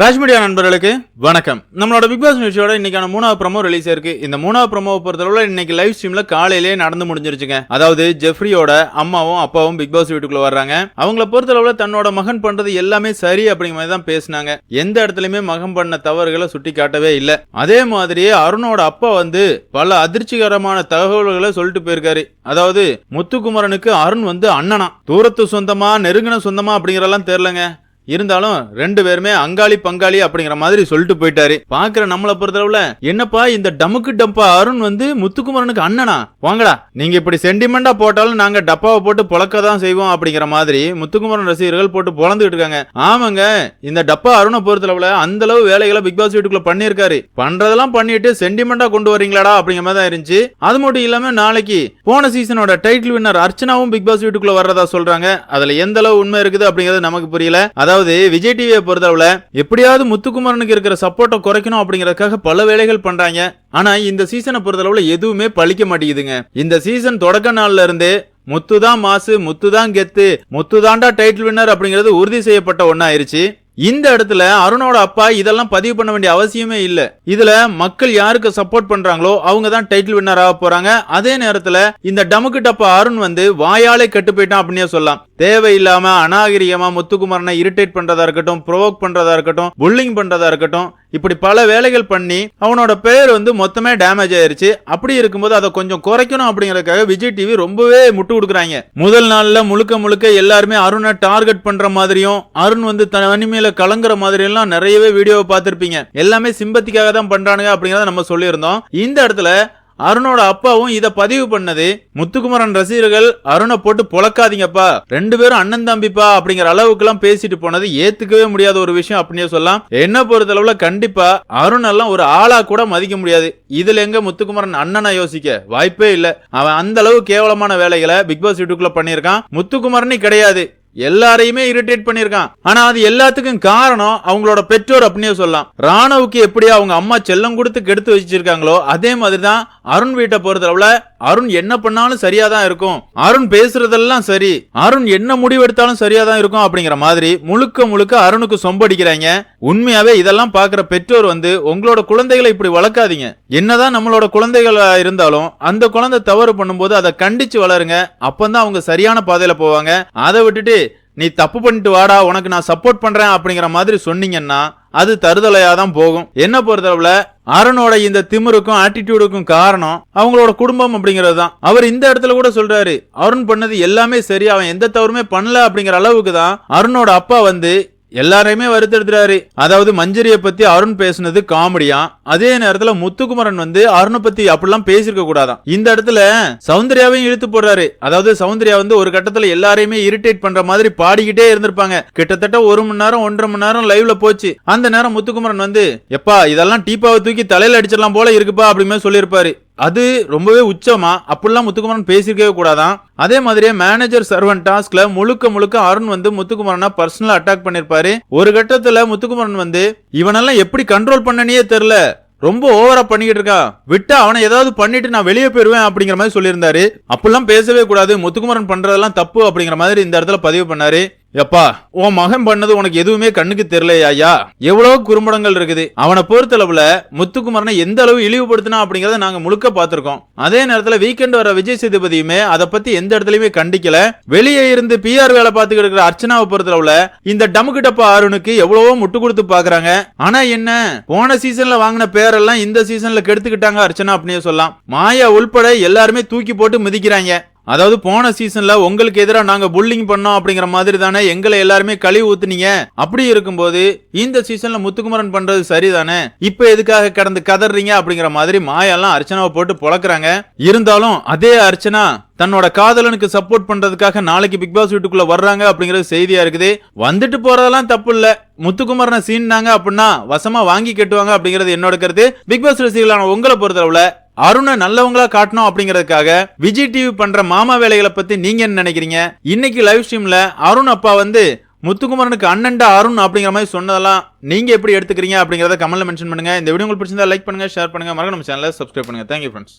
Raj media நண்பர்களுக்கு வணக்கம். நம்மளோட பிக் பாஸ் நிகழ்ச்சியோட இன்னைக்கான மூணாவது ப்ரமோ ரிலீஸ் ஆயிருக்கு இந்த மூணாவது ப்ரமோ பொறுத்தளவுல இன்னைக்கு லைவ் ஸ்ட்ரீம்ல காலையிலேயே நடந்து முடிஞ்சிருச்சுங்க. அதாவது ஜெஃப்ரியோட அம்மாவும் அப்பாவும் பிக் பாஸ் வீட்டுக்குள்ள வர்றாங்க. அவங்கள பொறுத்தளவுல தன்னோட மகன் பண்றது எல்லாமே சரி அப்படிங்கிற மாதிரி தான் பேசினாங்க. எந்த இடத்துலயுமே மகன் பண்ண தவறுகளை சுட்டி காட்டவே இல்லை. அதே மாதிரியே அருணோட அப்பா வந்து பல அதிர்ச்சிகரமான தகவல்களை சொல்லிட்டு போயிருக்காரு. அதாவது முத்துக்குமரனுக்கு அருண் வந்து அண்ணனா. தூரத்து சொந்தமா நெருங்கின சொந்தமா அப்படிங்கறதெல்லாம் தெரியலங்க. இருந்தாலும் ரெண்டு பேருமே அங்காளி பங்காளி அப்படிங்கிற மாதிரி சொல்லிட்டு போயிட்டாரு. பாக்குற நம்மளை பொறுத்தளவுல என்னப்பா இந்த டமுக்கு டப்பா அருண் வந்து முத்துக்குமரனுக்கு அண்ணனா? வாங்கடா நீங்க இப்படி சென்டிமெண்டா போட்டாலும் நாங்க டப்பாவை போட்டு புழக்க தான் செய்வோம் அப்படிங்கிற மாதிரி முத்துக்குமரன் ரசிகர்கள் போட்டு பொழந்துகிட்டு இருக்காங்க. ஆமாங்க இந்த டப்பா அருணை பொறுத்தளவுல அந்த அளவு வேலைகளை பிக் பாஸ் வீட்டுக்குள்ள பண்ணியிருக்காரு. பண்றதெல்லாம் பண்ணிட்டு சென்டிமெண்டா கொண்டு வரீங்களாடா அப்படிங்கிற மாதிரி தான் இருந்துச்சு. அது மட்டும் இல்லாம நாளைக்கு போன சீசனோட டைட்டில் வின்னர் அர்ச்சனாவும் பிக் பாஸ் வீட்டுக்குள்ள வர்றதா சொல்றாங்க. அதுல எந்த அளவு உண்மை இருக்குது அப்படிங்கிறது நமக்கு புரியல. அதாவது அதாவது விஜய் டிவியை பொறுத்தளவுல எப்படியாவது முத்துக்குமரனுக்கு இருக்கிற சப்போர்ட்டை குறைக்கணும் அப்படிங்கறதுக்காக பல வேலைகள் பண்றாங்க. ஆனா இந்த சீசனை பொறுத்தளவுல எதுவுமே பழிக்க மாட்டேங்குதுங்க. இந்த சீசன் தொடக்க நாள்ல இருந்தே முத்துதான் மாசு முத்துதான் கெத்து முத்துதாண்டா டைட்டில் வின்னர் அப்படிங்கிறது உறுதி செய்யப்பட்ட ஒன்னாயிருச்சு இந்த இடத்துல அருணோட அப்பா இதெல்லாம் பதிவு பண்ண வேண்டிய அவசியமே இல்லை. இதுல மக்கள் யாருக்கு சப்போர்ட் பண்றாங்களோ அவங்க தான் டைட்டில் வின்னர் ஆக போறாங்க. அதே நேரத்துல இந்த டமுக்கு டப்பா அருண் வந்து வாயாலே கெட்டு போயிட்டான் அப்படின்னே சொல்லலாம். தேவையில்லாம அநாகரிகமா முத்துக்குமரனை இரிட்டேட் பண்றதா இருக்கட்டும் ப்ரொவோக் பண்றதா இருக்கட்டும் புல்லிங் பண்றதா இருக்கட்டும் இப்படி பல வேலைகள் பண்ணி அவனோட பேர் வந்து மொத்தமே டேமேஜ் ஆயிருச்சு. அப்படி இருக்கும்போது அதை கொஞ்சம் குறைக்கணும் அப்படிங்கறதுக்காக விஜய் டிவி ரொம்பவே முட்டு கொடுக்குறாங்க. முதல் நாள்ல முழுக்க முழுக்க எல்லாருமே அருணை டார்கெட் பண்ற மாதிரியும் அருண் வந்து தனிமையில கலங்குற மாதிரி எல்லாம் நிறையவே வீடியோவை பார்த்திருப்பீங்க. எல்லாமே சிம்பத்திக்காக தான் பண்றானுங்க அப்படிங்கறத நம்ம சொல்லியிருந்தோம். இந்த இடத்துல அருணோட அப்பாவும் இத பதிவு பண்ணது. முத்துக்குமரன் ரசிகர்கள் அருணை போட்டு பொழக்காதீங்கப்பா. ரெண்டு பேரும் அண்ணன் தம்பிப்பா அப்படிங்கிற அளவுக்கு எல்லாம் பேசிட்டு போனது ஏத்துக்கவே முடியாத ஒரு விஷயம் அப்படின்னே சொல்லலாம். என்ன பொறுத்தளவுல கண்டிப்பா அருண் எல்லாம் ஒரு ஆளா கூட மதிக்க முடியாது. இதுல எங்க முத்துக்குமரன் அண்ணனை யோசிக்க வாய்ப்பே இல்ல. அவன் அந்த அளவு கேவலமான வேலைகளை பிக் பாஸ் வீட்டுக்குள்ள பண்ணியிருக்கான். முத்துக்குமரனே கிடையாது. எல்லாரையுமே இரிட்டேட் பண்ணிருக்கான் ஆனா அது எல்லாத்துக்கும் காரணம் அவங்களோட பெற்றோர் அப்படின்னே சொல்லலாம். ராணவுக்கு எப்படி அவங்க அம்மா செல்லம் கொடுத்து கெடுத்து வச்சிருக்காங்களோ அதே மாதிரிதான் அருண் வீட்டை பொறுத்தளவுல அருண் என்ன பண்ணாலும் சரியா தான் இருக்கும். அருண் பேசுறதெல்லாம் சரி. அருண் என்ன முடிவெடுத்தாலும் சரியா தான் இருக்கும் அப்படிங்கிற மாதிரி முழுக்க முழுக்க அருணுக்கு சொம்படிக்கிறாங்க. உண்மையாவே இதெல்லாம் பாக்குற பெற்றோர் வந்து உங்களோட குழந்தைகளை இப்படி வளர்க்காதீங்க. என்னதான் நம்மளோட குழந்தைகளா இருந்தாலும் அந்த குழந்தை தவறு பண்ணும்போது அதை கண்டிச்சு வளருங்க. அப்பந்தான் அவங்க சரியான பாதையில போவாங்க. அதை விட்டுட்டு நீ தப்பு பண்ணிட்டு வாடா உனக்கு நான் சப்போர்ட் பண்றேன் அப்படிங்கிற மாதிரி சொன்னீங்கன்னா அது தருதலையா தான் போகும். என்ன பொறுத்தளவுல அருணோட இந்த திமிருக்கும் ஆட்டிடியூடுக்கும் காரணம் அவங்களோட குடும்பம் அப்படிங்கிறது தான். அவர் இந்த இடத்துல கூட சொல்றாரு அருண் பண்ணது எல்லாமே சரி அவன் எந்த தவறுமே பண்ணல அப்படிங்கிற அளவுக்கு தான் அருணோட அப்பா வந்து எல்லாரையுமே வருத்தெடுத்துறாரு அதாவது மஞ்சரிய பத்தி அருண் பேசுனது காமெடியா? அதே நேரத்துல முத்துக்குமரன் வந்து அருணை பத்தி அப்படிலாம் பேசிருக்க கூடாதான். இந்த இடத்துல சௌந்தர்யாவையும் இழுத்து போடுறாரு. அதாவது சௌந்தர்யா வந்து ஒரு கட்டத்துல எல்லாரையுமே இரிட்டேட் பண்ற மாதிரி பாடிக்கிட்டே இருந்திருப்பாங்க. கிட்டத்தட்ட ஒரு மணி நேரம் ஒன்றரை மணி நேரம் லைவ்ல போச்சு. அந்த நேரம் முத்துக்குமரன் வந்து எப்பா இதெல்லாம் டீப்பாவை தூக்கி தலையில அடிச்சிடலாம் போல இருக்குப்பா அப்படின்னு சொல்லியிருப்பாரு. அது ரொம்பவே உச்சமா? அப்படிலாம் முத்துக்குமரன் பேசியிருக்கவே கூடாதான். அதே மாதிரியே மேனேஜர் சர்வன் டாஸ்க்ல முழுக்க முழுக்க அருண் வந்து முத்துக்குமரனை பர்சனலா அட்டாக் பண்ணிருப்பாரு ஒரு கட்டத்துல முத்துக்குமரன் வந்து இவனெல்லாம் எப்படி கண்ட்ரோல் பண்ணனே தெரியல ரொம்ப ஓவரா பண்ணிக்கிட்டு இருக்கா. விட்டு அவனை ஏதாவது பண்ணிட்டு நான் வெளியே போயிருவேன் அப்படிங்கிற மாதிரி சொல்லியிருந்தாரு. அப்படிலாம் பேசவே கூடாது. முத்துக்குமரன் பண்றதெல்லாம் தப்பு அப்படிங்கிற மாதிரி இந்த இடத்துல பதிவு பண்ணாரு. எப்பா உன் மகன் பண்ணது உனக்கு எதுவுமே கண்ணுக்கு தெரியலையா ஐயா. எவ்வளவு குறும்படங்கள் இருக்குது. அவனை பொறுத்தளவுல முத்துக்குமரனை எந்த அளவு இழிவுபடுத்தினா அப்படிங்கறத நாங்க முழுக்க பார்த்திருக்கோம். அதே நேரத்துல வீக்கெண்ட் வர விஜய் சேதுபதியுமே அதை பத்தி எந்த இடத்துலயுமே கண்டிக்கல. வெளியே இருந்து பிஆர் வேலை பார்த்துக்கிட்டு இருக்கிற அர்ச்சனாவை பொறுத்தளவுல இந்த டமுக்கு டப்பா அருணுக்கு எவ்வளவோ முட்டு கொடுத்து பாக்குறாங்க ஆனா என்ன? போன சீசன்ல வாங்கின பேரெல்லாம் இந்த சீசன்ல கெடுத்துக்கிட்டாங்க அர்ச்சனா அப்படின்னு சொல்லலாம். மாயா உள்பட எல்லாருமே தூக்கி போட்டு மிதிக்கிறாங்க. அதாவது போன சீசன்ல உங்களுக்கு எதிராக நாங்க புல்லிங் பண்ணோம் அப்படிங்கிற மாதிரி தானே எங்களை எல்லாருமே கழிவு ஊத்துனீங்க. அப்படி இருக்கும்போது இந்த சீசன்ல முத்துக்குமரன் பண்றது சரிதானே? இப்ப எதுக்காக கடந்து கதறீங்க அப்படிங்கிற மாதிரி மாயெல்லாம் அர்ச்சனாவை போட்டு புழக்கிறாங்க இருந்தாலும் அதே அர்ச்சனா தன்னோட காதலனுக்கு சப்போர்ட் பண்றதுக்காக நாளைக்கு பிக் பாஸ் வீட்டுக்குள்ள வர்றாங்க அப்படிங்கறது செய்தியா இருக்குது. வந்துட்டு போறதெல்லாம் தப்பு இல்ல முத்துக்குமரனை சீன்னாங்க அப்படின்னா வசமா வாங்கி கட்டுவாங்க அப்படிங்கிறது என்னோட கருத்து. பிக் பாஸ் ரசிகளான உங்களை பொறுத்தளவுல அருணை நல்லவங்களா காட்டணும் அப்படிங்கறதுக்காக விஜய் டிவி பண்ற மாமா வேலைகளை பத்தி நீங்க என்ன நினைக்கிறீங்க? இன்னைக்கு லைவ் ஸ்ட்ரீம்ல அருண் அப்பா வந்து முத்துக்குமரனுக்கு அண்ணன்டா அருண் அப்படிங்கிற மாதிரி சொன்னதெல்லாம் நீங்க எப்படி எடுத்துக்கிறீங்க அப்படிங்கறத கமெண்ட்ல மென்ஷன் பண்ணுங்க. இந்த வீடியோ உங்களுக்கு பிடிச்சிருந்தா லைக் பண்ணுங்க ஷேர் பண்ணுங்க. மறக்க நம்ம சேனலை சப்ஸ்கிரைப் பண்ணுங்க. Thank you friends